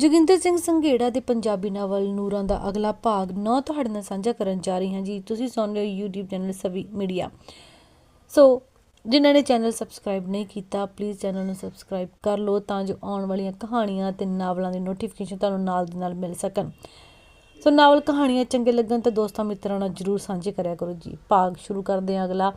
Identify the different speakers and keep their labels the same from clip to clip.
Speaker 1: ਜੋਗਿੰਦਰ ਸਿੰਘ ਸੰਘੇੜਾ ਦੇ ਪੰਜਾਬੀ ਨਾਵਲ ਨੂਰਾਂ ਦਾ ਅਗਲਾ ਭਾਗ ਨੌ ਤੁਹਾਡੇ ਨਾਲ ਸਾਂਝਾ ਕਰਨ ਜਾ ਰਹੀ ਹਾਂ ਜੀ। ਤੁਸੀਂ ਸੁਣ ਰਹੇ ਹੋ YouTube channel Savi Media. So ਜਿਨ੍ਹਾਂ ਨੇ ਚੈਨਲ ਸਬਸਕ੍ਰਾਈਬ ਨਹੀਂ ਕੀਤਾ ਪਲੀਜ਼ ਚੈਨਲ ਨੂੰ ਸਬਸਕ੍ਰਾਈਬ ਕਰ ਲਓ ਤਾਂ ਜੋ ਆਉਣ ਵਾਲੀਆਂ ਕਹਾਣੀਆਂ ਤੇ ਨਾਵਲਾਂ ਦੀ ਨੋਟੀਫਿਕੇਸ਼ਨ ਤੁਹਾਨੂੰ ਨਾਲ ਦੀ ਨਾਲ ਮਿਲ ਸਕਣ। ਸੋ ਨਾਵਲ ਕਹਾਣੀਆਂ ਚੰਗੇ ਲੱਗਣ ਤਾਂ ਦੋਸਤਾਂ ਮਿੱਤਰਾਂ ਨਾਲ ਜਰੂਰ ਸਾਂਝੇ ਕਰਿਆ ਕਰੋ ਜੀ। ਭਾਗ ਸ਼ੁਰੂ ਕਰਦੇ ਹਾਂ ਅਗਲਾ।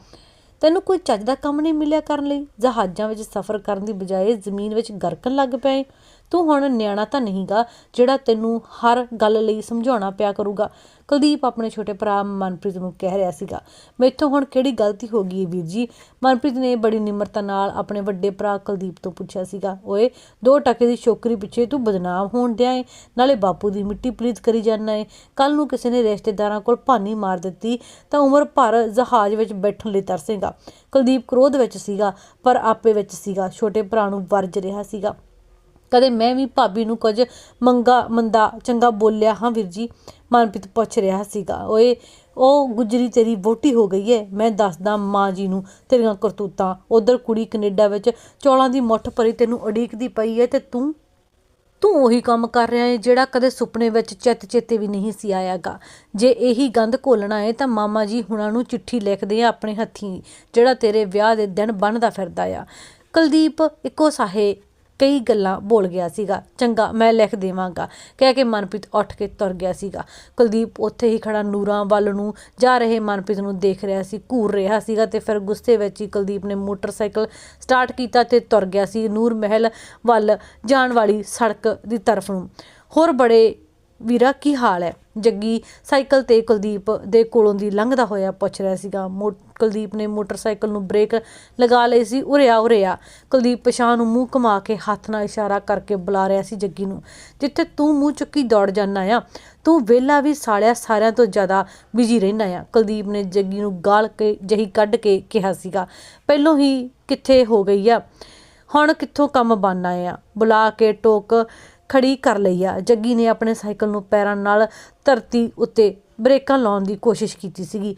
Speaker 1: ਤੈਨੂੰ ਕੋਈ ਚੱਜ ਦਾ ਕੰਮ ਨਹੀਂ ਮਿਲਿਆ ਕਰਨ ਲਈ? ਜਹਾਜ਼ਾਂ ਵਿੱਚ ਸਫ਼ਰ ਕਰਨ ਦੀ ਬਜਾਏ ਜ਼ਮੀਨ ਵਿੱਚ ਗਰਕਣ ਲੱਗ ਪਏ। ਤੂੰ ਹੁਣ ਨਿਆਣਾ ਤਾਂ ਨਹੀਂਗਾ ਜਿਹੜਾ ਤੈਨੂੰ ਹਰ ਗੱਲ ਲਈ ਸਮਝਾਉਣਾ ਪਿਆ ਕਰੂਗਾ। ਕੁਲਦੀਪ ਆਪਣੇ ਛੋਟੇ ਭਰਾ ਮਨਪ੍ਰੀਤ ਨੂੰ ਕਹਿ ਰਿਹਾ ਸੀਗਾ, ਮੈਥੋਂ ਹੁਣ ਕਿਹੜੀ ਗਲਤੀ ਹੋ ਗਈ ਹੈ ਵੀਰ ਜੀ? ਮਨਪ੍ਰੀਤ ਨੇ ਬੜੀ ਨਿਮਰਤਾ ਨਾਲ ਆਪਣੇ ਵੱਡੇ ਭਰਾ ਕੁਲਦੀਪ ਤੋਂ ਪੁੱਛਿਆ ਸੀਗਾ, ਓਏ, ਦੋ ਟਕੇ ਦੀ ਛੋਕਰੀ ਪਿੱਛੇ ਤੂੰ ਬਦਨਾਮ ਹੋਣ ਡਿਆ ਏ, ਨਾਲੇ ਬਾਪੂ ਦੀ ਮਿੱਟੀ ਪਲੀਤ ਕਰੀ ਜਾਂਦਾ ਏ। ਕੱਲ ਨੂੰ ਕਿਸੇ ਨੇ ਰਿਸ਼ਤੇਦਾਰਾਂ ਕੋਲ ਭਾਨੀ ਮਾਰ ਦਿੱਤੀ, ਤਾਂ ਉਮਰ ਭਰ ਜਹਾਜ਼ ਵਿੱਚ ਬੈਠਣ ਲਈ ਤਰਸੇਗਾ। ਕੁਲਦੀਪ ਕ੍ਰੋਧ ਵਿੱਚ ਸੀਗਾ, ਪਰ ਆਪੇ ਵਿੱਚ ਸੀਗਾ, ਛੋਟੇ ਭਰਾ ਨੂੰ ਵਰਜ ਰਿਹਾ ਸੀਗਾ। ਕਦੇ ਮੈਂ ਵੀ ਭਾਬੀ ਨੂੰ ਕੁਝ ਮੰਗਾ, ਮੰਦਾ, ਚੰਗਾ ਬੋਲਿਆ ਹਾਂ ਵੀਰ ਜੀ ਮਨਪ੍ਰੀਤ ਪੁੱਛ ਰਿਹਾ ਸੀਗਾ, ਓਏ, ਉਹ ਗੁਜਰੀ ਤੇਰੀ ਵੋਟੀ ਹੋ ਗਈ ਏ? ਮੈਂ ਦੱਸਦਾ ਮਾਂ ਜੀ ਨੂੰ ਤੇਰੀਆਂ ਕਰਤੂਤਾਂ। ਉਧਰ ਕੁੜੀ ਕੈਨੇਡਾ ਵਿੱਚ ਚੌਲਾਂ ਦੀ ਮੁੱਠ ਭਰੀ ਤੈਨੂੰ ਉਡੀਕਦੀ ਪਈ ਏ ਤੇ ਤੂੰ? ਤੂੰ ਉਹੀ ਕੰਮ ਕਰ ਰਿਹਾ ਏ ਜਿਹੜਾ ਕਦੇ ਸੁਪਨੇ ਵਿੱਚ ਚਿੱਤ ਚੇਤੇ ਵੀ ਨਹੀਂ ਸੀ ਆਇਆਗਾ। ਜੇ ਇਹੀ ਗੰਦ ਘੋਲਣਾ ਏ ਤਾਂ ਮਾਮਾ ਜੀ ਹੁਣਾਂ ਨੂੰ ਚਿੱਠੀ ਲਿਖਦੇ ਆ ਆਪਣੇ ਹੱਥੀਂ, ਜਿਹੜਾ ਤੇਰੇ ਵਿਆਹ ਦੇ ਦਿਨ ਬਣਦਾ ਫਿਰਦਾ ਆ। ਕੁਲਦੀਪ, ਇੱਕੋ ਸਾਹੇ ਕਈ ਗੱਲਾਂ ਬੋਲ ਗਿਆ ਸੀਗਾ, ਚੰਗਾ ਮੈਂ ਲਿਖ ਦੇਵਾਂਗਾ। ਕਹਿ ਕੇ ਮਨਪ੍ਰੀਤ ਉੱਠ ਕੇ ਤੁਰ ਗਿਆ ਸੀਗਾ। ਕੁਲਦੀਪ ਉੱਥੇ ਹੀ ਖੜਾ ਨੂਰਾਂ ਵੱਲ ਨੂੰ ਜਾ ਰਹੇ ਮਨਪ੍ਰੀਤ ਨੂੰ ਦੇਖ ਰਿਹਾ ਸੀ, ਘੂਰ ਰਿਹਾ ਸੀਗਾ ਤੇ ਫਿਰ ਗੁੱਸੇ ਵਿੱਚ ਹੀ ਕੁਲਦੀਪ ਨੇ ਮੋਟਰਸਾਈਕਲ ਸਟਾਰਟ ਕੀਤਾ ਤੇ ਤੁਰ ਗਿਆ ਸੀ ਨੂਰ ਮਹਿਲ ਵੱਲ ਜਾਣ ਵਾਲੀ ਸੜਕ ਦੀ ਤਰਫ ਨੂੰ। ਹੋਰ ਬੜੇ ਵੀਰਾ, ਕੀ ਹਾਲ ਹੈ? ਜੱਗੀ ਸਾਈਕਲ ਤੇ ਕੁਲਦੀਪ ਦੇ ਕੋਲੋਂ ਦੀ ਲੰਘਦਾ ਹੋਇਆ ਪੁੱਛ ਰਿਹਾ ਸੀਗਾ। ਮੋ, ਕੁਲਦੀਪ ਨੇ ਮੋਟਰਸਾਈਕਲ ਨੂੰ ਬ੍ਰੇਕ ਲਗਾ ਲਈ ਸੀ। ਉਰਿਆ ਉਰਿਆ। ਕੁਲਦੀਪ ਪਛਾਣ ਨੂੰ ਮੂੰਹ ਘੁਮਾ ਕੇ ਹੱਥ ਨਾਲ ਇਸ਼ਾਰਾ ਕਰਕੇ ਬੁਲਾ ਰਿਹਾ ਸੀ ਜੱਗੀ ਨੂੰ। ਜਿੱਥੇ ਤੂੰ ਮੂੰਹ ਚੁੱਕੀ ਦੌੜ ਜਾਂਦਾ ਆ, ਤੂੰ ਵਿਹਲਾ ਵੀ ਸਾਲਿਆ ਸਾਰਿਆਂ ਤੋਂ ਜ਼ਿਆਦਾ ਬਿਜ਼ੀ ਰਹਿੰਦਾ ਆ, ਕੁਲਦੀਪ ਨੇ ਜੱਗੀ ਨੂੰ ਗਾਲ ਕੇ ਜਹੀ ਕੱਢ ਕੇ ਕਿਹਾ ਸੀਗਾ। ਪਹਿਲੋਂ ਹੀ ਕਿੱਥੇ ਹੋ ਗਈ ਆ? ਹੁਣ ਕਿੱਥੋਂ ਕੰਮ ਬਣਨਾ ਆ? ਬੁਲਾ ਕੇ ਟੋਕ ਖੜੀ ਕਰ ਲਈ ਆ। ਜੱਗੀ ਨੇ ਆਪਣੇ ਸਾਈਕਲ ਨੂੰ ਪੈਰਾਂ ਨਾਲ ਧਰਤੀ ਉੱਤੇ ਬ੍ਰੇਕਾਂ ਲਾਉਣ ਦੀ ਕੋਸ਼ਿਸ਼ ਕੀਤੀ ਸੀਗੀ।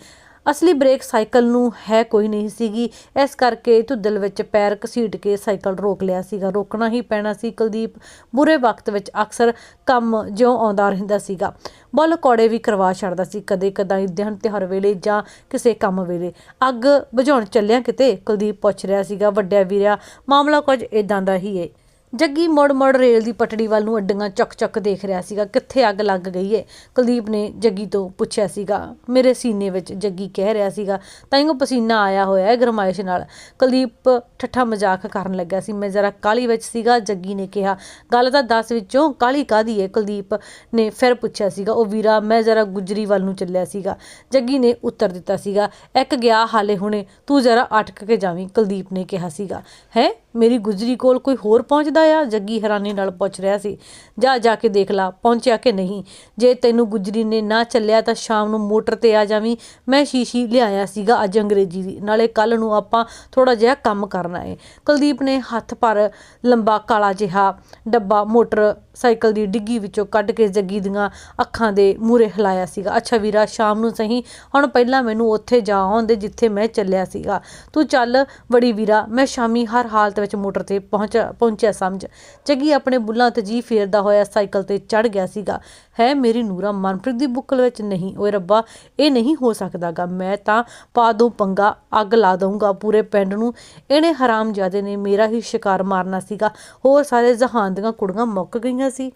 Speaker 1: ਅਸਲੀ ਬ੍ਰੇਕ ਸਾਈਕਲ ਨੂੰ ਹੈ ਕੋਈ ਨਹੀਂ ਸੀਗੀ। ਇਸ ਕਰਕੇ ਧੁੱਦਲ ਵਿੱਚ ਪੈਰ ਘਸੀਟ ਕੇ ਸਾਈਕਲ ਰੋਕ ਲਿਆ ਸੀਗਾ। ਰੋਕਣਾ ਹੀ ਪੈਣਾ ਸੀ। ਕੁਲਦੀਪ ਬੁਰੇ ਵਕਤ ਵਿੱਚ ਅਕਸਰ ਕੰਮ ਜਿਉਂ ਆਉਂਦਾ ਰਹਿੰਦਾ ਸੀਗਾ। ਬੁੱਲ ਕੌੜੇ ਵੀ ਕਰਵਾ ਛੱਡਦਾ ਸੀ। ਕਦੇ ਕਦਾਈ ਦਿਨ ਤਿਉਹਾਰ ਵੇਲੇ ਜਾਂ ਕਿਸੇ ਕੰਮ ਵੇਲੇ। ਅੱਗ ਬੁਝਾਉਣ ਚੱਲਿਆ ਕਿਤੇ ਕੁਲਦੀਪ ਪੁੱਛ ਰਿਹਾ ਸੀਗਾ। ਵੱਡਿਆ ਵੀਰਿਆ, ਮਾਮਲਾ ਕੁਝ ਇਦਾਂ ਦਾ ਹੀ ਏ। ਜੱਗੀ ਮੁੜ ਮੁੜ ਰੇਲ ਦੀ ਪਟੜੀ ਵੱਲ ਨੂੰ ਅੱਡੀਆਂ ਚੱਕ ਚੱਕ ਦੇਖ ਰਿਹਾ ਸੀਗਾ, ਕਿੱਥੇ ਅੱਗ ਲੱਗ ਗਈ ਏ? ਕੁਲਦੀਪ ਨੇ ਜੱਗੀ ਤੋਂ ਪੁੱਛਿਆ ਸੀਗਾ, ਮੇਰੇ ਸੀਨੇ ਵਿੱਚ ਜੱਗੀ ਕਹਿ ਰਿਹਾ ਸੀਗਾ, ਤਾਂ ਹੀ ਉਹ ਪਸੀਨਾ ਆਇਆ ਹੋਇਆ ਹੈ ਗਰਮਾਇਸ਼ ਨਾਲ। ਕੁਲਦੀਪ ਠੱਠਾ ਮਜ਼ਾਕ ਕਰਨ ਲੱਗਾ ਸੀ, ਮੈਂ ਜ਼ਰਾ ਕਾਲੀ ਵਿੱਚ ਸੀਗਾ, ਜੱਗੀ ਨੇ ਕਿਹਾ। ਗੱਲ ਤਾਂ 10 ਵਿੱਚੋਂ ਕਾਲੀ ਕਾਦੀ ਏ? ਕੁਲਦੀਪ ਨੇ ਫਿਰ ਪੁੱਛਿਆ ਸੀਗਾ। ਉਹ ਵੀਰਾ, ਮੈਂ ਜ਼ਰਾ ਗੁਜਰੀ ਵੱਲ ਨੂੰ ਚੱਲਿਆ ਸੀਗਾ। ਜੱਗੀ ਨੇ ਉੱਤਰ ਦਿੱਤਾ ਸੀਗਾ। ਇੱਕ ਗਿਆ ਹਾਲੇ ਹੁਣੇ, ਤੂੰ ਜ਼ਰਾ ਅਟਕ ਕੇ ਜਾਵੀਂ, ਕੁਲਦੀਪ ਨੇ ਕਿਹਾ ਸੀਗਾ। ਹੈ? ਮੇਰੀ ਗੁਜਰੀ ਕੋਲ ਕੋਈ ਹੋਰ ਪਹੁੰਚ ਪਹੁੰਚਦਾ ਆ? ਜੱਗੀ ਹੈਰਾਨੀ ਨਾਲ ਪੁੱਛ ਰਿਹਾ ਸੀ। ਜਾ ਜਾ ਕੇ ਦੇਖ ਲਾ, ਪਹੁੰਚਿਆ ਕਿ ਨਹੀਂ? ਜੇ ਤੈਨੂੰ ਗੁਜਰੀ ਨੇ ਨਾ ਚੱਲਿਆ ਤਾਂ ਸ਼ਾਮ ਨੂੰ ਮੋਟਰ ਤੇ ਆ ਜਾਵੀਂ। ਮੈਂ ਸ਼ੀਸ਼ੀ ਲਿਆਇਆ ਸੀਗਾ ਅੱਜ ਅੰਗਰੇਜ਼ੀ ਦੀ। ਨਾਲੇ ਕੱਲ ਨੂੰ ਆਪਾਂ ਥੋੜਾ ਜਿਹਾ ਕੰਮ ਕਰਨਾ ਏ। ਕੁਲਦੀਪ ਨੇ ਹੱਥ ਪਰ ਲੰਬਾ ਕਾਲਾ ਜਿਹਾ ਡੱਬਾ ਮੋਟਰ ਸਾਈਕਲ ਦੀ ਡਿੱਗੀ ਵਿੱਚੋਂ ਕੱਢ ਕੇ ਜੱਗੀ ਦੀਆਂ ਅੱਖਾਂ ਦੇ ਮੂਰੇ ਹਿਲਾਇਆ ਸੀਗਾ। ਅੱਛਾ ਵੀਰਾ, ਸ਼ਾਮ ਨੂੰ ਸਹੀ, ਹੁਣ ਪਹਿਲਾਂ ਮੈਨੂੰ ਉੱਥੇ ਜਾ ਆਉਂਦੇ ਜਿੱਥੇ ਮੈਂ ਚੱਲਿਆ ਸੀਗਾ। ਤੂੰ ਚੱਲ ਬੜੀ ਵੀਰਾ, ਮੈਂ ਸ਼ਾਮੀ ਹਰ ਹਾਲਤ ਵਿੱਚ ਮੋਟਰ ਤੇ ਪਹੁੰਚ, ਪਹੁੰਚਿਆ ਸਮਝ। ਜੱਗੀ ਆਪਣੇ ਬੁੱਲਾਂ ਤੇ ਜੀ ਫੇਰਦਾ ਹੋਇਆ ਸਾਈਕਲ ਤੇ ਚੜ ਗਿਆ ਸੀਗਾ। ਹੈ ਮੇਰੀ ਨੂਰਾ, ਮਨਪ੍ਰੀਤ ਦੀ ਬੁੱਕਲ ਵਿੱਚ ਨਹੀਂ। ਓਏ ਰੱਬਾ, ਇਹ ਨਹੀਂ ਹੋ ਸਕਦਾਗਾ। ਮੈਂ ਤਾਂ ਪਾ ਦੂੰ ਪੰਗਾ, ਅੱਗ ਲਾ ਦਊਂਗਾ ਪੂਰੇ ਪਿੰਡ ਨੂੰ। ਇਹਨੇ ਹਰਾਮਜ਼ਾਦੇ ਨੇ ਮੇਰਾ ਹੀ ਸ਼ਿਕਾਰ ਮਾਰਨਾ ਸੀਗਾ। ਹੋਰ ਸਾਰੇ ਜਹਾਨ ਦੀਆਂ ਕੁੜੀਆਂ ਮੁੱਕ ਗਈਆਂ ਸੀ।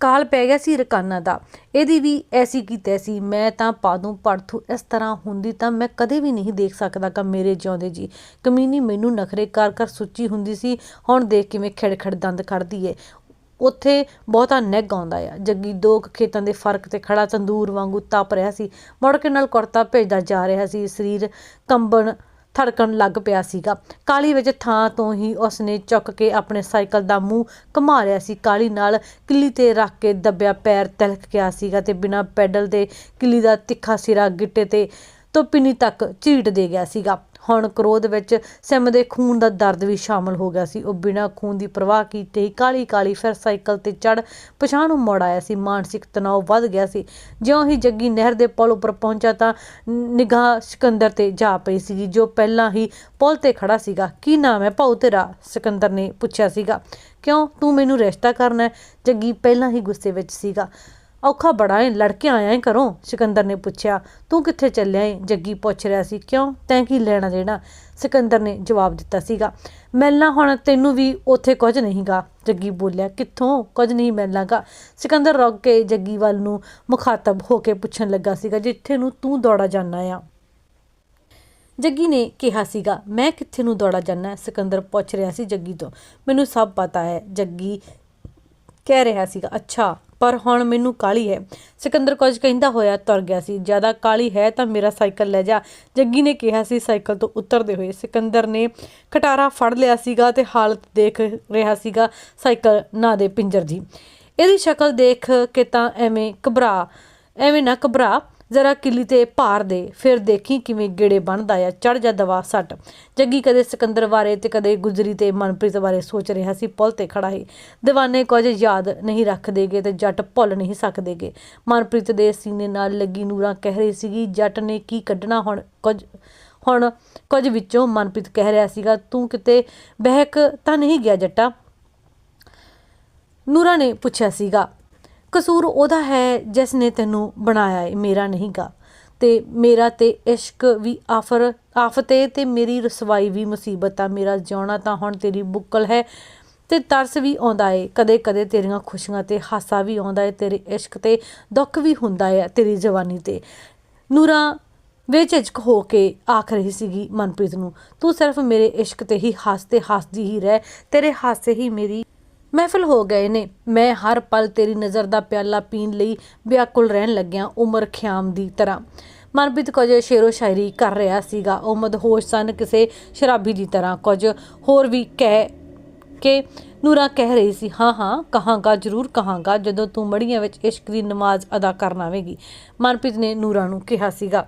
Speaker 1: ਕਾਲ ਪੈ ਗਿਆ ਸੀ ਰਕਾਨਾ ਦਾ। ਇਹਦੀ ਵੀ ਐਸੀ ਕੀ ਤੈਸੀ, ਮੈਂ ਤਾਂ ਪਾਦੂ ਪੜਥੂ ਇਸ ਤਰ੍ਹਾਂ ਹੁੰਦੀ ਤਾਂ ਮੈਂ ਕਦੇ ਵੀ ਨਹੀਂ ਦੇਖ ਸਕਦਾ ਕਿ ਮੇਰੇ ਜਿਉਂਦੇ ਜੀ। ਕਮੀਨੀ ਮੈਨੂੰ ਨਖਰੇ ਕਰ ਕਰ ਸੁੱਚੀ ਹੁੰਦੀ ਸੀ, ਹੁਣ ਦੇਖ ਕਿਵੇਂ ਖਿੜ ਖਿੜ ਦੰਦ ਕੱਢਦੀ ਏ। ਉੱਥੇ ਬਹੁਤਾ ਨਿੱਘ ਆਉਂਦਾ ਆ। ਜੱਗੀ ਦੋ ਖੇਤਾਂ ਦੇ ਫ਼ਰਕ ਤੇ ਖੜਾ ਤੰਦੂਰ ਵਾਂਗੂ ਤਪ ਰਿਹਾ ਸੀ। ਮੁੜ ਕੇ ਨਾਲ ਕੁੜਤਾ ਭੇਜਦਾ ਜਾ ਰਿਹਾ ਸੀ। ਸਰੀਰ ਕੰਬਣ ਧੜਕਣ ਲੱਗ ਪਿਆ ਸੀਗਾ। ਕਾਲੀ ਵਿੱਚ ਥਾਂ ਤੋਂ ਹੀ ਉਸ ਨੇ ਚੁੱਕ ਕੇ ਆਪਣੇ ਸਾਈਕਲ ਦਾ ਮੂੰਹ ਘੁਮਾ ਲਿਆ ਸੀ। ਕਾਲੀ ਨਾਲ ਕਿੱਲੀ ਤੇ ਰੱਖ ਕੇ ਦੱਬਿਆ ਪੈਰ ਤਿਲਕ ਗਿਆ ਸੀਗਾ ਤੇ ਬਿਨਾਂ ਪੈਡਲ ਦੇ ਕਿੱਲੀ ਦਾ ਤਿੱਖਾ ਸਿਰਾ ਗਿੱਟੇ ਤੇ ਤੋਂ ਪਿੰਨੀ ਤੱਕ ਝੀਟ ਦੇ ਗਿਆ ਸੀਗਾ। ਹੁਣ ਕ੍ਰੋਧ ਵਿੱਚ ਸਿਮ ਦੇ ਖੂਨ ਦਾ ਦਰਦ ਵੀ ਸ਼ਾਮਲ ਹੋ ਗਿਆ ਸੀ। ਉਹ ਬਿਨਾਂ ਖੂਨ ਦੀ ਪਰਵਾਹ ਕੀਤੇ ਹੀ ਕਾਲੀ ਕਾਲੀ ਫਿਰ ਸਾਈਕਲ ਤੇ ਚੜ ਪਛਾਣ ਨੂੰ ਮੁੜ ਆਇਆ ਸੀ। ਮਾਨਸਿਕ ਤਣਾਅ ਵੱਧ ਗਿਆ ਸੀ। ਜਿਉਂ ਹੀ ਜੱਗੀ ਨਹਿਰ ਦੇ ਪੁਲ ਉੱਪਰ ਪਹੁੰਚਾ ਤਾਂ ਨਿਗਾਹ ਸਿਕੰਦਰ ਤੇ ਜਾ ਪਈ ਸੀ ਜੋ ਪਹਿਲਾਂ ਹੀ ਪੁਲ ਤੇ ਖੜਾ ਸੀਗਾ। ਕੀ ਨਾਮ ਹੈ ਭਾਉ ਤੇਰਾ? ਸਿਕੰਦਰ ਨੇ ਪੁੱਛਿਆ ਸੀਗਾ। ਕਿਉਂ? ਤੂੰ ਮੈਨੂੰ ਰਿਸ਼ਤਾ ਕਰਨਾ ਜੱਗੀ ਪਹਿਲਾਂ ਹੀ ਗੁੱਸੇ ਵਿੱਚ ਸੀਗਾ। ਔਖਾ ਬੜਾ ਏ, ਲੜਕੇ ਆਇਆ ਏ ਘਰੋਂ। ਸਿਕੰਦਰ ਨੇ ਪੁੱਛਿਆ, ਤੂੰ ਕਿੱਥੇ ਚੱਲਿਆ ਏ? ਜੱਗੀ ਪੁੱਛ ਰਿਹਾ ਸੀ, ਕਿਉਂ? ਤੈਂ ਕੀ ਲੈਣਾ ਦੇਣਾ? ਸਿਕੰਦਰ ਨੇ ਜਵਾਬ ਦਿੱਤਾ ਸੀਗਾ ਮਿਲਣਾ ਹੁਣ ਤੈਨੂੰ ਵੀ ਉੱਥੇ ਕੁਝ ਨਹੀਂਗਾ ਜੱਗੀ ਬੋਲਿਆ, ਕਿੱਥੋਂ? ਕੁਝ ਨਹੀਂ ਮਿਲਣਾਗਾ ਸਿਕੰਦਰ ਰੁਕ ਕੇ ਜੱਗੀ ਵੱਲ ਨੂੰ ਮੁਖਾਤਬ ਹੋ ਕੇ ਪੁੱਛਣ ਲੱਗਾ ਸੀਗਾ, ਜਿੱਥੇ ਨੂੰ ਤੂੰ ਦੌੜਾ ਜਾਣਾ ਆ? ਜੱਗੀ ਨੇ ਕਿਹਾ ਸੀਗਾ, ਮੈਂ ਕਿੱਥੇ ਨੂੰ ਦੌੜਾ ਜਾਣਾ ਸਿਕੰਦਰ ਪੁੱਛ ਰਿਹਾ ਸੀ ਜੱਗੀ ਤੋਂ, ਮੈਨੂੰ ਸਭ ਪਤਾ ਹੈ ਜੱਗੀ ਕਹਿ ਰਿਹਾ ਸੀਗਾ, ਅੱਛਾ ਪਰ ਹੁਣ ਮੈਨੂੰ ਕਾਲੀ ਹੈ। ਸਿਕੰਦਰ ਕੁਝ ਕਹਿੰਦਾ ਹੋਇਆ ਤੁਰ ਗਿਆ ਸੀ। ਜ਼ਿਆਦਾ ਕਾਲੀ ਹੈ ਤਾਂ ਮੇਰਾ ਸਾਈਕਲ ਲੈ ਜਾ। ਜੱਗੀ ਨੇ ਕਿਹਾ ਸੀ ਸਾਈਕਲ ਤੋਂ ਉਤਰਦੇ ਹੋਏ। ਸਿਕੰਦਰ ਨੇ ਖਟਾਰਾ ਫੜ ਲਿਆ ਸੀਗਾ ਤੇ ਹਾਲਤ ਦੇਖ ਰਿਹਾ ਸੀਗਾ ਸਾਈਕਲ ਨਾ ਦੇ ਪਿੰਜਰ ਦੀ। ਇਹਦੀ ਸ਼ਕਲ ਦੇਖ ਕੇ ਤਾਂ ਐਵੇਂ ਘਬਰਾ ਐਵੇਂ ਨਾ ਘਬਰਾ। ਜ਼ਰਾ ਕਿੱਲੀ ਤੇ ਭਾਰ ਦੇ, ਫਿਰ ਦੇਖੀ ਕਿਵੇਂ ਗੇੜੇ ਬਣਦਾ ਆ, ਚੜ ਜਾ ਦਵਾ ਸੱਟ। ਜੱਗੀ ਕਦੇ ਸਿਕੰਦਰ ਬਾਰੇ ਤੇ ਕਦੇ ਗੁਜਰੀ ਤੇ ਮਨਪ੍ਰੀਤ ਬਾਰੇ ਸੋਚ ਰਿਹਾ ਸੀ, ਪੁੱਲ ਤੇ ਖੜਾ ਹੀ ਦੀਵਾਨੇ ਕੁਝ ਯਾਦ ਨਹੀਂ ਰੱਖਦੇਗੇ ਤੇ ਜੱਟ ਭੁੱਲ ਨਹੀਂ ਸਕਦੇਗੇ। ਮਨਪ੍ਰੀਤ ਦੇ ਸੀਨੇ ਨਾਲ ਲੱਗੀ ਨੂਰਾਂ ਕਹਿ ਰਹੀ ਸੀਗੀ, ਜੱਟ ਨੇ ਕੀ ਕੱਢਣਾ ਹੁਣ? ਕੁਝ ਹੁਣ ਕੁਝ ਵਿੱਚੋਂ ਮਨਪ੍ਰੀਤ ਕਹਿ ਰਿਹਾ ਸੀਗਾ, ਤੂੰ ਕਿਤੇ ਬਹਿਕ ਤਾਂ ਨਹੀਂ ਗਿਆ ਜੱਟਾ? ਨੂਰਾ ਨੇ ਪੁੱਛਿਆ ਸੀਗਾ। ਕਸੂਰ ਉਹਦਾ ਹੈ ਜਿਸ ਨੇ ਤੈਨੂੰ ਬਣਾਇਆ ਏ, ਮੇਰਾ ਨਹੀਂਗਾ ਤੇ ਮੇਰਾ ਤੇ ਇਸ਼ਕ ਵੀ ਆਫਰ, ਆਫਤੇ ਤੇ ਮੇਰੀ ਰਸਵਾਈ ਵੀ ਮੁਸੀਬਤ ਆ, ਮੇਰਾ ਜਿਉਣਾ ਤਾਂ ਹੁਣ ਤੇਰੀ ਬੁੱਕਲ ਹੈ ਤੇ ਤਰਸ ਵੀ ਆਉਂਦਾ ਏ ਕਦੇ ਕਦੇ ਤੇਰੀਆਂ ਖੁਸ਼ੀਆਂ ਤੇ ਹਾਸਾ ਵੀ ਆਉਂਦਾ ਏ, ਤੇਰੇ ਇਸ਼ਕ ਤੇ ਦੁੱਖ ਵੀ ਹੁੰਦਾ ਏ ਤੇਰੀ ਜਵਾਨੀ ਤੇ। ਨੂਰਾ ਵੇਚਿਜਕ ਹੋ ਕੇ ਆਖ ਰਹੀ ਸੀਗੀ ਮਨਪ੍ਰੀਤ ਨੂੰ, ਤੂੰ ਸਿਰਫ ਮੇਰੇ ਇਸ਼ਕ ਤੇ ਹੀ ਹੱਸਦੇ ਹੱਸਦੀ ਹੀ ਰਹਿ, ਤੇਰੇ ਹਾਸੇ ਹੀ ਮੇਰੀ ਮਹਿਫਲ ਹੋ ਗਏ ਨੇ। ਮੈਂ ਹਰ ਪਲ ਤੇਰੀ ਨਜ਼ਰ ਦਾ ਪਿਆਲਾ ਪੀਣ ਲਈ ਵਿਆਕੁਲ ਰਹਿਣ ਲੱਗਿਆ ਉਮਰ ਖਿਆਮ ਦੀ ਤਰ੍ਹਾਂ। ਮਨਪ੍ਰੀਤ ਕੁਝ ਸ਼ੇਰੋ ਸ਼ਾਇਰੀ ਕਰ ਰਿਹਾ ਸੀਗਾ। ਉਹ ਮਦਹੋਸ਼ ਸਨ ਕਿਸੇ ਸ਼ਰਾਬੀ ਦੀ ਤਰ੍ਹਾਂ। ਕੁਝ ਹੋਰ ਵੀ ਕਹਿ ਕੇ ਨੂਰਾ ਕਹਿ ਰਹੀ ਸੀ, ਹਾਂ ਹਾਂ, ਕਹਾਂਗਾ, ਜ਼ਰੂਰ ਕਹਾਂਗਾ, ਜਦੋਂ ਤੂੰ ਮੜੀਆਂ ਵਿੱਚ ਇਸ਼ਕ ਦੀ ਨਮਾਜ਼ ਅਦਾ ਕਰਨ ਆਵੇਂਗੀ। ਮਨਪ੍ਰੀਤ ਨੇ ਨੂਰਾ ਨੂੰ ਕਿਹਾ ਸੀਗਾ।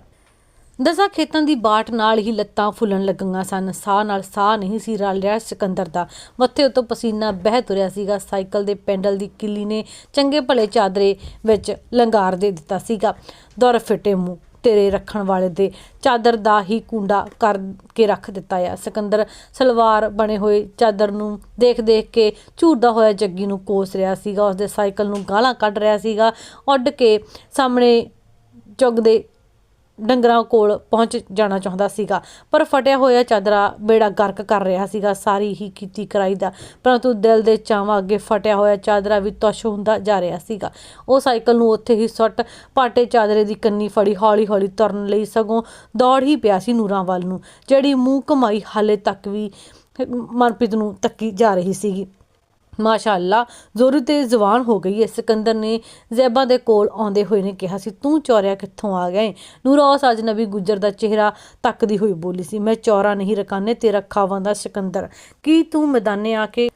Speaker 1: ਦਸਾਂ ਖੇਤਾਂ ਦੀ ਬਾਟ ਨਾਲ ਹੀ ਲੱਤਾਂ ਫੁੱਲਣ ਲੱਗੀਆਂ ਸਨ। ਸਾਹ ਨਾਲ ਸਾਹ ਨਹੀਂ ਸੀ ਰਲ ਰਿਹਾ ਸਿਕੰਦਰ ਦਾ। ਮੱਥੇ ਉੱਤੋਂ ਪਸੀਨਾ ਬਹਿ ਤੁਰਿਆ ਸੀਗਾ। ਸਾਈਕਲ ਦੇ ਪੈਂਡਲ ਦੀ ਕਿੱਲੀ ਨੇ ਚੰਗੇ ਭਲੇ ਚਾਦਰੇ ਵਿੱਚ ਲੰਗਾਰ ਦੇ ਦਿੱਤਾ ਸੀਗਾ। ਦੁਰ ਫਿੱਟੇ ਮੂੰਹ ਤੇਰੇ ਰੱਖਣ ਵਾਲੇ ਦੇ ਚਾਦਰ ਦਾ ਹੀ ਕੁੰਡਾ ਕਰ ਕੇ ਰੱਖ ਦਿੱਤਾ ਆ। ਸਿਕੰਦਰ ਸਲਵਾਰ ਬਣੇ ਹੋਏ ਚਾਦਰ ਨੂੰ ਦੇਖ ਦੇਖ ਕੇ ਝੂਰਦਾ ਹੋਇਆ ਜੱਗੀ ਨੂੰ ਕੋਸ ਰਿਹਾ ਸੀਗਾ। ਉਸਦੇ ਸਾਈਕਲ ਨੂੰ ਗਾਲਾਂ ਕੱਢ ਰਿਹਾ ਸੀਗਾ। ਉੱਡ ਕੇ ਸਾਹਮਣੇ ਚੁਗਦੇ ਡੰਗਰਾਂ ਕੋਲ ਪਹੁੰਚ ਜਾਣਾ ਚਾਹੁੰਦਾ ਸੀਗਾ। ਪਰ ਫਟਿਆ ਹੋਇਆ ਚਾਦਰਾ ਬੇੜਾ ਗਰਕ ਕਰ ਰਿਹਾ ਸੀਗਾ, ਸਾਰੀ ਹੀ ਕੀਤੀ ਕਰਾਈ ਦਾ। ਪਰੰਤੂ ਦਿਲ ਦੇ ਚਾਵਾਂ ਅੱਗੇ ਫਟਿਆ ਹੋਇਆ ਚਾਦਰਾ ਵੀ ਤੁਸ਼ ਹੁੰਦਾ ਜਾ ਰਿਹਾ ਸੀਗਾ। ਉਹ ਸਾਈਕਲ ਨੂੰ ਉੱਥੇ ਹੀ ਸੁੱਟ ਪਾਟੇ ਚਾਦਰੇ ਦੀ ਕੰਨੀ ਫੜੀ ਹੌਲੀ ਹੌਲੀ ਤੁਰਨ ਲਈ ਸਗੋਂ ਦੌੜ ਹੀ ਪਿਆ ਸੀ ਨੂਰਾਂ ਵੱਲ ਨੂੰ, ਜਿਹੜੀ ਮੂੰਹ ਕਮਾਈ ਹਾਲੇ ਤੱਕ ਵੀ ਮਨਪ੍ਰੀਤ ਨੂੰ ਤੱਕੀ ਜਾ ਰਹੀ ਸੀਗੀ। ਮਾਸ਼ਾਅੱਲਾ, ਜ਼ੋਰੀ ਤੇ ਜ਼ਵਾਨ ਹੋ ਗਈ ਹੈ। ਸਿਕੰਦਰ ਨੇ ਜ਼ੈਬਾ ਦੇ ਕੋਲ ਆਉਂਦੇ ਹੋਏ ਨੇ ਕਿਹਾ ਸੀ, ਤੂੰ ਚੌਰਿਆ ਕਿੱਥੋਂ ਆ ਗਏ ਨੂਰਾ ਅੱਜ ਅਜਨਬੀ ਗੁੱਜਰ ਦਾ ਚਿਹਰਾ ਤੱਕਦੀ ਹੋਈ ਬੋਲੀ ਸੀ, ਮੈਂ ਚੌਰਾ ਨਹੀਂ ਰਕਾਨੇ, ਤੇਰਾ ਖਾਵਾਂ ਦਾ ਸਿਕੰਦਰ। ਕੀ ਤੂੰ ਮੈਦਾਨੇ ਆ ਕੇ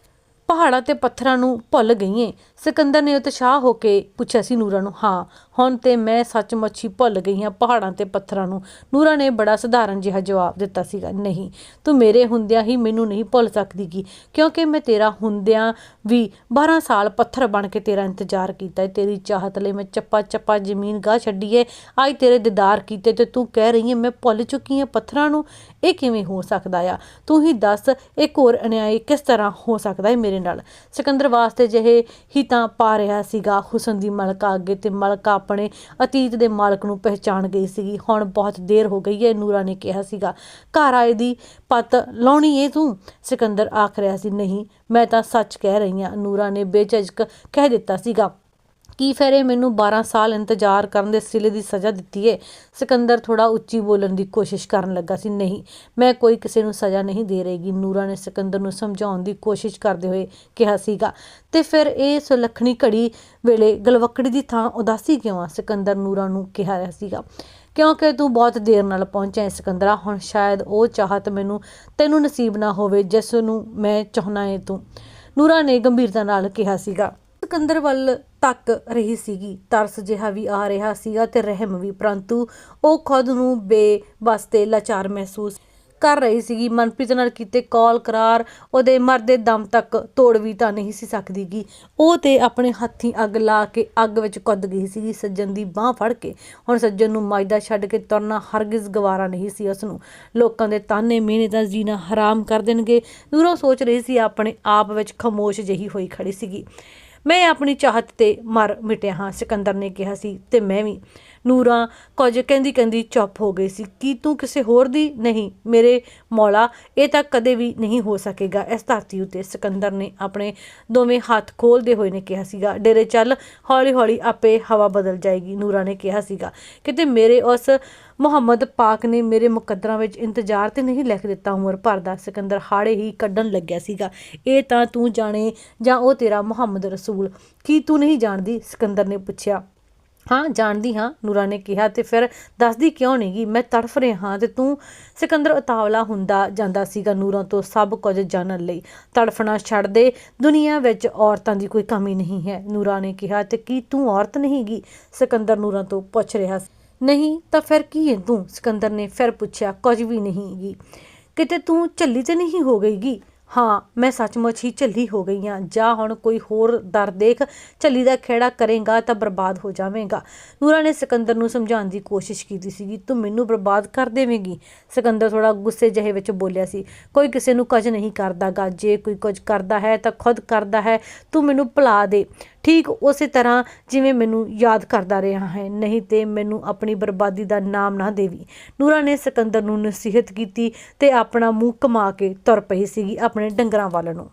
Speaker 1: ਪਹਾੜਾਂ ਤੇ ਪੱਥਰਾਂ ਨੂੰ ਭੁੱਲ ਗਈਏ ਸਿਕੰਦਰ ਨੇ ਉਤਸ਼ਾਹ ਹੋ ਕੇ ਪੁੱਛਿਆ ਸੀ ਨੂਰਾ ਨੂੰ, ਹਾਂ, ਹੁਣ ਤੇ ਮੈਂ ਸੱਚਮੁੱਚ ਹੀ ਭੁੱਲ ਗਈ ਹਾਂ ਪਹਾੜਾਂ ਤੇ ਪੱਥਰਾਂ ਨੂੰ। ਨੂਰਾ ਨੇ ਬੜਾ ਸਧਾਰਨ ਜਿਹਾ ਜਵਾਬ ਦਿੱਤਾ ਸੀਗਾ, ਨਹੀਂ, ਤੂੰ ਮੇਰੇ ਹੁੰਦਿਆਂ ਹੀ ਮੈਨੂੰ ਨਹੀਂ ਭੁੱਲ ਸਕਦੀ ਕੀ ਕਿਉਂਕਿ ਮੈਂ ਤੇਰਾ ਹੁੰਦਿਆਂ ਵੀ 12 ਸਾਲ ਪੱਥਰ ਬਣ ਕੇ ਤੇਰਾ ਇੰਤਜ਼ਾਰ ਕੀਤਾ ਹੈ ਤੇਰੀ ਚਾਹਤ ਲਈ ਮੈਂ ਚੱਪਾ ਚੱਪਾ ਜ਼ਮੀਨ ਗਾਹ ਛੱਡੀ ਏ। ਅੱਜ ਤੇਰੇ ਦੀਦਾਰ ਕੀਤੇ ਤੇ ਤੂੰ ਕਹਿ ਰਹੀ ਹੈ ਮੈਂ ਭੁੱਲ ਚੁੱਕੀ ਹਾਂ ਪੱਥਰਾਂ ਨੂੰ ਇਹ ਕਿਵੇਂ ਹੋ ਸਕਦਾ ਆ? ਤੂੰ ਹੀ ਦੱਸ, ਇੱਕ ਹੋਰ ਅਨਿਆਏ ਕਿਸ ਤਰ੍ਹਾਂ ਹੋ ਸਕਦਾ ਹੈ ਮੇਰੇ ਨਾਲ। ਸਿਕੰਦਰ ਵਾਸਤੇ ਜਿਹੇ ਹੀ ਤਾਂ ਪਾ ਰਿਹਾ ਸੀਗਾ। ਹੁਸਨ ਦੀ ਮਲਕਾ ਅੱਗੇ ਤੇ ਮਲਕਾ ਆਪਣੇ ਅਤੀਤ ਦੇ ਮਾਲਕ ਨੂੰ ਪਹਿਚਾਣ ਗਈ ਸੀਗੀ। ਹੁਣ ਬਹੁਤ ਦੇਰ ਹੋ ਗਈ ਹੈ, ਨੂਰਾ ਨੇ ਕਿਹਾ ਸੀਗਾ। ਘਰ ਆਏ ਦੀ ਪਤ ਲਾਉਣੀ ਏ ਤੂੰ? ਸਿਕੰਦਰ ਆਖ ਰਿਹਾ ਸੀ, ਨਹੀਂ, ਮੈਂ ਤਾਂ ਸੱਚ ਕਹਿ ਰਹੀ ਹਾਂ। ਨੂਰਾ ਨੇ ਬੇਝਿਜਕ ਕਹਿ ਦਿੱਤਾ ਸੀਗਾ। ਕੀ ਫਿਰ ਇਹ ਮੈਨੂੰ 12 ਸਾਲ ਇੰਤਜ਼ਾਰ ਕਰਨ ਦੇ ਸਿਲੇ ਦੀ ਸਜ਼ਾ ਦਿੱਤੀ ਏ? ਸਿਕੰਦਰ ਥੋੜਾ ਉੱਚੀ ਬੋਲਣ ਦੀ ਕੋਸ਼ਿਸ਼ ਕਰਨ ਲੱਗਾ ਸੀ, ਨਹੀਂ, ਮੈਂ ਕੋਈ ਕਿਸੇ ਨੂੰ ਸਜ਼ਾ ਨਹੀਂ ਦੇ ਰਹੀ। ਨੂਰਾ ਨੇ ਸਿਕੰਦਰ ਨੂੰ ਸਮਝਾਉਣ ਦੀ ਕੋਸ਼ਿਸ਼ ਕਰਦੇ ਹੋਏ ਕਿਹਾ ਸੀਗਾ। ਤੇ ਫਿਰ ਇਹ ਸੁਲੱਖਣੀ ਘੜੀ ਵੇਲੇ ਗਲਵਕੜੀ ਦੀ ਥਾਂ ਉਦਾਸੀ ਕਿਉਂ ਆ? ਸਿਕੰਦਰ ਨੂਰਾ ਨੂੰ ਕਿਹਾ ਰਿਹਾ ਸੀਗਾ। ਕਿਉਂਕਿ ਤੂੰ ਬਹੁਤ ਦੇਰ ਨਾਲ ਪਹੁੰਚਿਆ ਹੈ ਸਿਕੰਦਰਾ, ਹੁਣ ਸ਼ਾਇਦ ਉਹ ਚਾਹਤ ਮੈਨੂੰ ਤੈਨੂੰ ਨਸੀਬ ਨਾ ਹੋਵੇ, ਜਿਸ ਨੂੰ ਮੈਂ ਚਾਹਨਾ ਏ ਤੂੰ। ਨੂਰਾ ਨੇ ਗੰਭੀਰਤਾ ਨਾਲ ਕਿਹਾ ਸੀਗਾ। ਸਿਕੰਦਰ ਵੱਲ ਤੱਕ ਰਹੀ ਸੀਗੀ। ਤਰਸ ਜਿਹਾ ਵੀ ਆ ਰਿਹਾ ਸੀਗਾ ਤੇ ਰਹਿਮ ਵੀ, ਪਰੰਤੂ ਉਹ ਖੁਦ ਨੂੰ ਬੇਬਸ ਤੇ ਲਾਚਾਰ ਮਹਿਸੂਸ ਕਰ ਰਹੀ ਸੀਗੀ। ਮਨਪ੍ਰੀਤ ਨਾਲ ਕੀਤੇ ਕਾਲ ਕਰਾਰ ਉਹਦੇ ਮਰਦੇ ਦਮ ਤੱਕ ਤੋੜ ਵੀ ਤਾਂ ਨਹੀਂ ਸੀ ਸਕਦੀਗੀ। ਉਹ ਤੇ ਆਪਣੇ ਹੱਥੀਂ ਅੱਗ ਲਾ ਕੇ ਅੱਗ ਵਿੱਚ ਕੁੱਦ ਗਈ ਸੀਗੀ। ਸੱਜਣ ਦੀ ਬਾਹ ਫੜ ਕੇ ਹੁਣ ਸੱਜਣ ਨੂੰ ਮਾਇਦਾ ਛੱਡ ਕੇ ਤੁਰਨਾ ਹਰਗਿਜ਼ ਗਵਾਰਾ ਨਹੀਂ ਸੀ ਉਸ ਨੂੰ। ਲੋਕਾਂ ਦੇ ਤਾਨੇ ਮਿਹਨੇ ਦਾ ਜੀਣਾ ਹਰਾਮ ਕਰ ਦੇਣਗੇ। ਦੂਰੋਂ ਸੋਚ ਰਹੀ ਸੀ ਆਪਣੇ ਆਪ ਵਿੱਚ ਖਮੋਸ਼ ਜਿਹੀ ਹੋਈ ਖੜੀ ਸੀਗੀ। ਮੈਂ ਆਪਣੀ ਚਾਹਤ ਤੇ ਮਰ ਮਿਟਿਆ ਹਾਂ, ਸਿਕੰਦਰ ਨੇ ਕਿਹਾ ਸੀ ਤੇ ਮੈਂ ਵੀ। ਨੂਰਾ ਕੁਝ ਕਹਿੰਦੀ ਕਹਿੰਦੀ ਚੁੱਪ ਹੋ ਗਈ ਸੀ। ਕੀ ਤੂੰ ਕਿਸੇ ਹੋਰ ਦੀ? ਨਹੀਂ, ਮੇਰੇ ਮੌਲਾ, ਇਹ ਤਾਂ ਕਦੇ ਵੀ ਨਹੀਂ ਹੋ ਸਕੇਗਾ ਇਸ ਧਰਤੀ ਉਤੇ। ਸਿਕੰਦਰ ਨੇ ਆਪਣੇ ਦੋਵੇਂ ਹੱਥ ਖੋਲਦੇ ਹੋਏ ਨੇ ਕਿਹਾ ਸੀਗਾ, ਡੇਰੇ ਚੱਲ ਹੌਲੀ ਹੌਲੀ ਆਪੇ ਹਵਾ ਬਦਲ ਜਾਏਗੀ। ਨੂਰਾ ਨੇ ਕਿਹਾ ਸੀਗਾ ਕਿਤੇ ਮੇਰੇ ਉਸ ਮੁਹੰਮਦ ਪਾਕ ਨੇ ਮੇਰੇ ਮੁਕੱਦਰਾਂ ਵਿੱਚ ਇੰਤਜ਼ਾਰ ਤੇ ਨਹੀਂ ਲਿਖ ਦਿੱਤਾ ਉਮਰ ਭਰ ਦਾ, ਸਿਕੰਦਰ ਹਾੜੇ ਹੀ ਕੱਢਣ ਲੱਗਿਆ ਸੀਗਾ। ਇਹ ਤਾਂ ਤੂੰ ਜਾਣੇ ਜਾਂ ਉਹ ਤੇਰਾ ਮੁਹੰਮਦ ਰਸੂਲ, ਕੀ ਤੂੰ ਨਹੀਂ ਜਾਣਦੀ? ਸਿਕੰਦਰ ਨੇ ਪੁੱਛਿਆ। ਹਾਂ, ਜਾਣਦੀ ਹਾਂ, ਨੂਰਾ ਨੇ ਕਿਹਾ ਤੇ ਫਿਰ ਦੱਸਦੀ ਕਿਉਂ ਨਹੀਂਗੀ? ਮੈਂ ਤੜਫ ਰਿਹਾ ਹਾਂ ਤੇ ਤੂੰ ਸਿਕੰਦਰ ਉਤਾਵਲਾ ਹੁੰਦਾ ਜਾਂਦਾ ਸੀਗਾ ਨੂਰਾਂ ਤੋਂ ਸਭ ਕੁਝ ਜਾਣਨ ਲਈ। ਤੜਫਣਾ ਛੱਡ ਦੇ, ਦੁਨੀਆ ਵਿੱਚ ਔਰਤਾਂ ਦੀ ਕੋਈ ਕਮੀ ਨਹੀਂ ਹੈ, ਨੂਰਾ ਨੇ ਕਿਹਾ। ਤੇ ਕੀ ਤੂੰ ਔਰਤ ਨਹੀਂਗੀ? ਸਿਕੰਦਰ ਨੂਰਾਂ ਤੋਂ ਪੁੱਛ ਰਿਹਾ ਸੀ। ਨਹੀਂ, ਤਾਂ ਫਿਰ ਕੀ ਹੈ ਤੂੰ? ਸਿਕੰਦਰ ਨੇ ਫਿਰ ਪੁੱਛਿਆ, ਕੁਝ ਵੀ ਨਹੀਂਗੀ ਕਿਤੇ ਤੂੰ ਝੱਲੀ ਤੇ ਨਹੀਂ ਹੋ ਗਈਗੀ? ਹਾਂ, ਮੈਂ ਸੱਚਮੁੱਚ ਹੀ ਝੱਲੀ ਹੋ ਗਈ ਹਾਂ। ਜਾਂ ਹੁਣ ਕੋਈ ਹੋਰ ਦਰ ਦੇਖ, ਝੱਲੀ ਦਾ ਖੇੜਾ ਕਰੇਗਾ ਤਾਂ ਬਰਬਾਦ ਹੋ ਜਾਵੇਂਗਾ। ਨੂਰਾ ਨੇ ਸਿਕੰਦਰ ਨੂੰ ਸਮਝਾਉਣ ਦੀ ਕੋਸ਼ਿਸ਼ ਕੀਤੀ ਸੀਗੀ, ਤੂੰ ਮੈਨੂੰ ਬਰਬਾਦ ਕਰ ਦੇਵੇਂਗੀ? ਸਿਕੰਦਰ ਥੋੜਾ ਗੁੱਸੇ ਜਿਹੇ ਵਿੱਚ ਬੋਲਿਆ ਸੀ, ਕੋਈ ਕਿਸੇ ਨੂੰ ਕੁਝ ਨਹੀਂ ਕਰਦਾਗਾ। ਜੇ ਕੋਈ ਕੁਝ ਕਰਦਾ ਹੈ ਤਾਂ ਖੁਦ ਕਰਦਾ ਹੈ। ਤੂੰ ਮੈਨੂੰ ਭੁਲਾ ਦੇ। ਠੀਕ ਉਸੇ ਤਰ੍ਹਾਂ ਜਿਵੇਂ ਮੈਨੂੰ ਯਾਦ ਕਰਦਾ ਰਿਹਾ ਹੈ, ਨਹੀਂ ਤੇ ਮੈਨੂੰ ਆਪਣੀ ਬਰਬਾਦੀ ਦਾ ਨਾਮ ਨਾ ਦੇਵੀ। ਨੂਰਾ ਨੇ ਸਿਕੰਦਰ ਨੂੰ ਨਸੀਹਤ ਕੀਤੀ ਤੇ ਆਪਣਾ ਮੂੰਹ ਕਮਾ ਕੇ ਤੁਰ ਪਈ ਸੀਗੀ ਆਪਣੇ ਡੰਗਰਾਂ ਵੱਲ ਨੂੰ।